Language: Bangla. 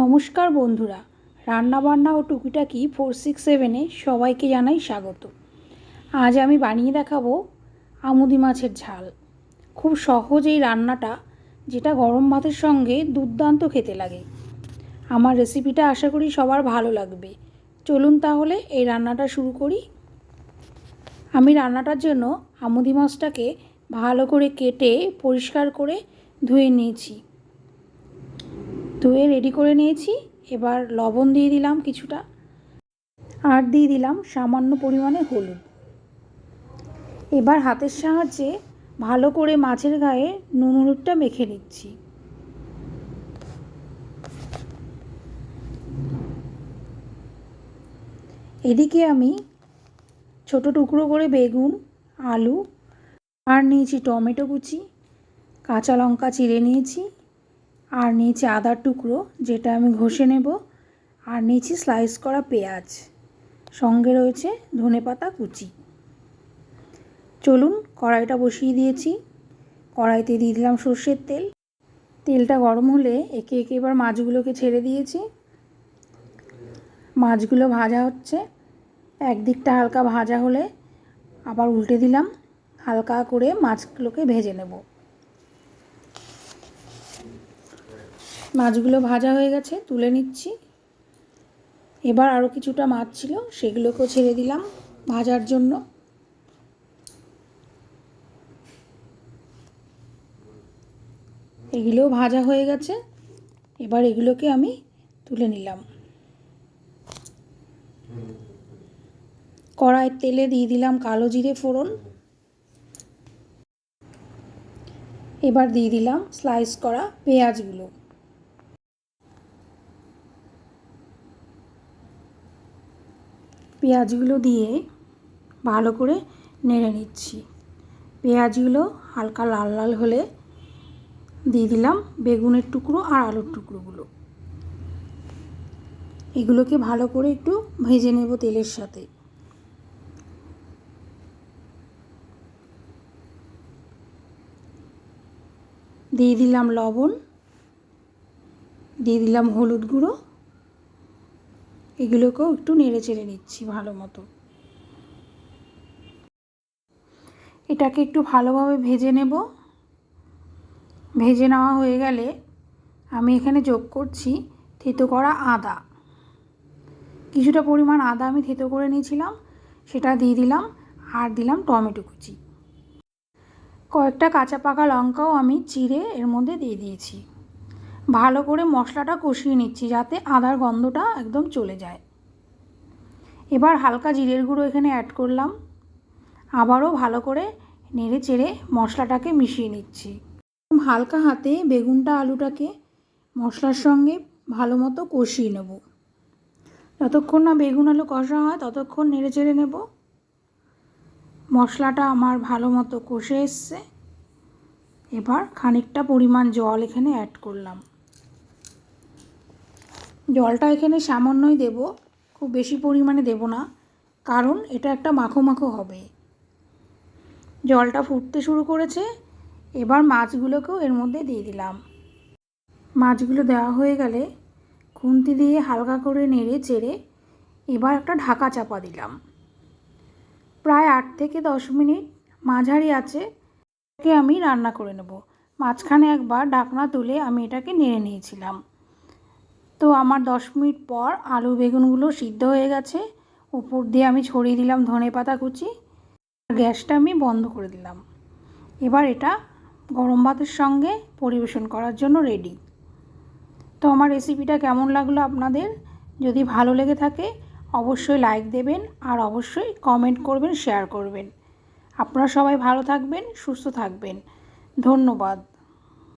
নমস্কার বন্ধুরা, রান্নাবান্না ও টুকিটাকি ফোর সিক্স সেভেনে সবাইকে জানাই স্বাগত। আজ আমি বানিয়ে দেখাবো আমুদি মাছের ঝাল। খুব সহজ এই রান্নাটা, যেটা গরম ভাতের সঙ্গে দুর্দান্ত খেতে লাগে। আমার রেসিপিটা আশা করি সবার ভালো লাগবে। চলুন তাহলে এই রান্নাটা শুরু করি। আমি রান্নাটার জন্য আমুদি মাছটাকে ভালো করে কেটে পরিষ্কার করে ধুয়ে নিয়েছি। ধুয়ে রেডি করে নিয়েছি। এবার লবণ দিয়ে দিলাম কিছুটা। আর দিয়ে দিলাম সামান্য পরিমাণে হলুদ। এবার হাতের সাহায্যে ভালো করে মাছের গায়ে নুন হলুদটা মেখে নিচ্ছি। এদিকে আমি ছোট টুকরো করে বেগুন, আলু আর নিয়েছি টমেটো কুচি। কাঁচা লঙ্কা চিড়ে নিয়েছি। আর নিয়েছি আদার টুকরো, যেটা আমি ঘষে নেব। আর নিয়েছি স্লাইস করা পেঁয়াজ। সঙ্গে রয়েছে ধনে পাতা কুচি। চলুন কড়াইটা বসিয়ে দিয়েছি। কড়াইতে দিয়ে দিলাম সর্ষের তেল। তেলটা গরম হলে একে একে এবার মাছগুলোকে ছেড়ে দিয়েছি। মাছগুলো ভাজা হচ্ছে। একদিকটা হালকা ভাজা হলে আবার উল্টে দিলাম। হালকা করে মাছগুলোকে ভেজে নেব। মাছগুলো ভাজা হয়ে গেছে, তুলে নিচ্ছি। এবার আরও কিছুটা মাছ ছিল, সেগুলোকেও ছেড়ে দিলাম ভাজার জন্য। এগুলোও ভাজা হয়ে গেছে, এবার এগুলোকে আমি তুলে নিলাম। কড়াইয়ের তেলে দিয়ে দিলাম কালো জিরে ফোড়ন। এবার দিয়ে দিলাম স্লাইস করা পেঁয়াজগুলো। পেঁয়াজগুলো দিয়ে ভালো করে নেড়ে নিচ্ছি। পেঁয়াজগুলো হালকা লাল লাল হলে দিয়ে দিলাম বেগুনের টুকরো আর আলুর টুকরোগুলো। এগুলোকে ভালো করে একটু ভেজে নেব তেলের সাথে। দিয়ে দিলাম লবণ, দিয়ে দিলাম হলুদ গুঁড়ো এগুলোকেও একটু নেড়ে চেড়ে নিচ্ছি ভালো মতো। এটাকে একটু ভালোভাবে ভেজে নেব। ভেজে নেওয়া হয়ে গেলে আমি এখানে যোগ করছি থেতো করা আদা। কিছুটা পরিমাণ আদা আমি থেতো করে নিয়েছিলাম, সেটা দিয়ে দিলাম আর দিলাম টমেটো কুচি। কয়েকটা কাঁচা পাকা লঙ্কাও আমি চিড়ে এর মধ্যে দিয়ে দিয়েছি। ভালো করে মশলাটা কষিয়ে নিচ্ছি যাতে আদার গন্ধটা একদম চলে যায়। এবার হালকা জিরের গুঁড়ো এখানে অ্যাড করলাম। আবারও ভালো করে নেড়ে চেড়ে মশলাটাকে মিশিয়ে নিচ্ছি। হালকা হাতে বেগুনটা আলুটাকে মশলার সঙ্গে ভালো মতো কষিয়ে নেব। যতক্ষণ না বেগুন আলু কষা হয় ততক্ষণ নেড়ে চেড়ে নেব। মশলাটা আমার ভালো মতো কষে এসছে। এবার খানিকটা পরিমাণ জল এখানে অ্যাড করলাম। জলটা এখানে সামান্যই দেব, খুব বেশি পরিমাণে দেব না, কারণ এটা একটা মাখো মাখো হবে। জলটা ফুটতে শুরু করেছে, এবার মাছগুলোকেও এর মধ্যে দিয়ে দিলাম। মাছগুলো দেওয়া হয়ে গেলে খুন্তি দিয়ে হালকা করে নেড়ে চেড়ে এবার একটা ঢাকা চাপা দিলাম। প্রায় আট থেকে দশ মিনিট মাঝারি আছে আমি রান্না করে নেব। মাঝখানে একবার ঢাকনা তুলে আমি এটাকে নেড়ে নিয়েছিলাম। তো আমার দশ মিনিট পর আলু বেগুনগুলো সিদ্ধ হয়ে গেছে। উপর দিয়ে আমি ছড়িয়ে দিলাম ধনে পাতা কুচি। গ্যাসটা আমি বন্ধ করে দিলাম। এবার এটা গরম ভাতের সঙ্গে পরিবেশন করার জন্য রেডি তো আমার রেসিপিটা কেমন লাগল আপনাদের? যদি ভালো লেগে থাকে, অবশ্যই লাইক দেবেন আর অবশ্যই কমেন্ট করবেন শেয়ার করবেন। আপনারা সবাই ভালো থাকবেন, সুস্থ থাকবেন। ধন্যবাদ।